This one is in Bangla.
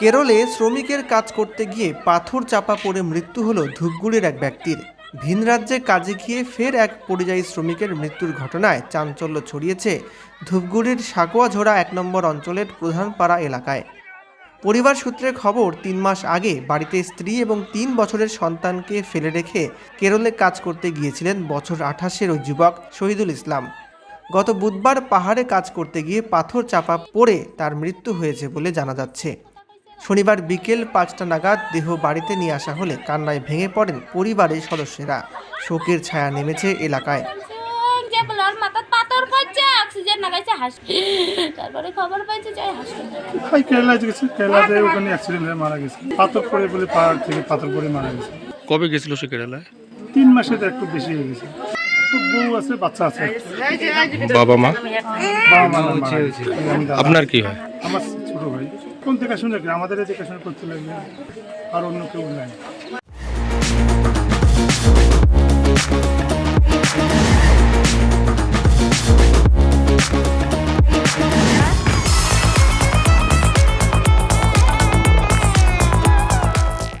কেরলে শ্রমিকের কাজ করতে গিয়ে পাথর চাপা পড়ে মৃত্যু হলো ধূপগুড়ির এক ব্যক্তির। ভিন রাজ্যে কাজে গিয়ে ফের এক পরিযায়ী শ্রমিকের মৃত্যুর ঘটনায় চাঞ্চল্য ছড়িয়েছে ধূপগুড়ির সাকুয়াঝোড়া এক নম্বর অঞ্চলের প্রধানপাড়া এলাকায়। পরিবার সূত্রে খবর, তিন মাস আগে বাড়িতে স্ত্রী এবং তিন বছরের সন্তানকে ফেলে রেখে কেরলে কাজ করতে গিয়েছিলেন বছর আঠাশের ওই যুবক শহীদুল ইসলাম। গত বুধবার পাহাড়ে কাজ করতে গিয়ে পাথর চাপা পড়ে তার মৃত্যু হয়েছে বলে জানা যাচ্ছে। শনিবার বিকেল পাঁচটা নাগাদ দেহ বাড়িতে নিয়ে আসা হলে কান্নায় ভেঙে পড়েন পরিবারের সদস্যরা। শোকের ছায়া নেমেছে এলাকায়। তারপরে খবর পাইছে যাই হাসপাতালে কেরালায় গেছে কেরালাতে ওখানে অ্যাক্সিডেন্ট হয়ে মারা গেছে। পাথর পড়ে বলে পাহাড় থেকে পাথর পড়ে মারা গেছে। কবে গেছিল সে কেরালায়? তিন মাসে তো একটু বেশি হয়ে গেছে। বউ আছে বাচ্চা আছে। বাবা মা? বাবা মা। আপনার কি হয়? আমার ছোট ভাই। কোন থেকে শুনে আমাদের দেখাশোনা করতে লাগবে আর অন্য কেউ নাই।